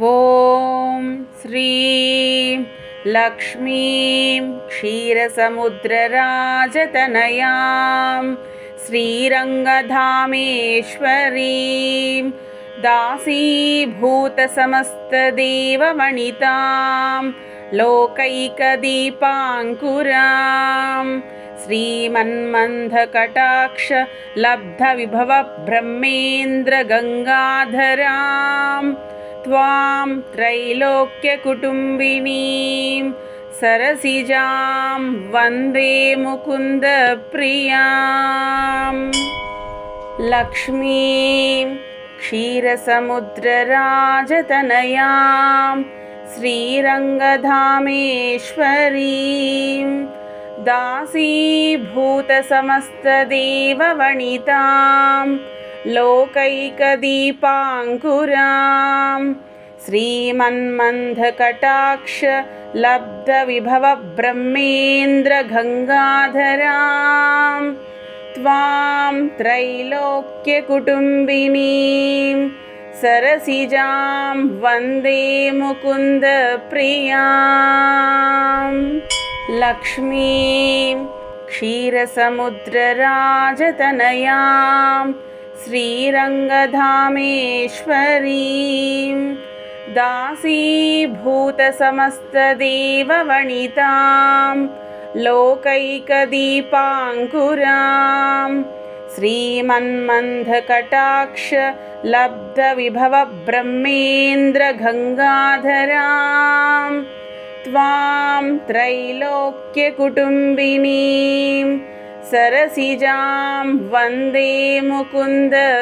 ॐ श्रीं लक्ष्मीं क्षीरसमुद्रराजतनयां श्रीरङ्गधामेश्वरीं दासीभूतसमस्तदेवमणितां लोकैकदीपाङ्कुरां श्रीमन्मन्थकटाक्षलब्धविभवब्रह्मेन्द्रगङ्गाधरां त्वां त्रैलोक्यकुटुम्बिनीं सरसिजां वन्दे मुकुन्दप्रियाम्। लक्ष्मीं क्षीरसमुद्रराजतनयां श्रीरङ्गधामेश्वरीं दासीभूतसमस्तदेववणितां लोकैकदीपाङ्कुरां श्रीमन्मन्थकटाक्षलब्धविभवब्रह्मेन्द्रगङ्गाधरां त्वां त्रैलोक्यकुटुम्बिनीं सरसिजां वन्दे मुकुन्दप्रियाम्। लक्ष्मीं क्षीरसमुद्रराजतनयां श्रीरङ्गधामेश्वरीं। दासीभूतसमस्तदेववणितां लोकैकदीपाङ्कुरां। श्रीमन्मन्थकटाक्षलब्धविभवब्रह्मेन्द्रगङ्गाधरां। त्वां त्रैलोक्यकुटुम्बिनीं सरसिजां वन्दे मुकुन्दप्रियाम्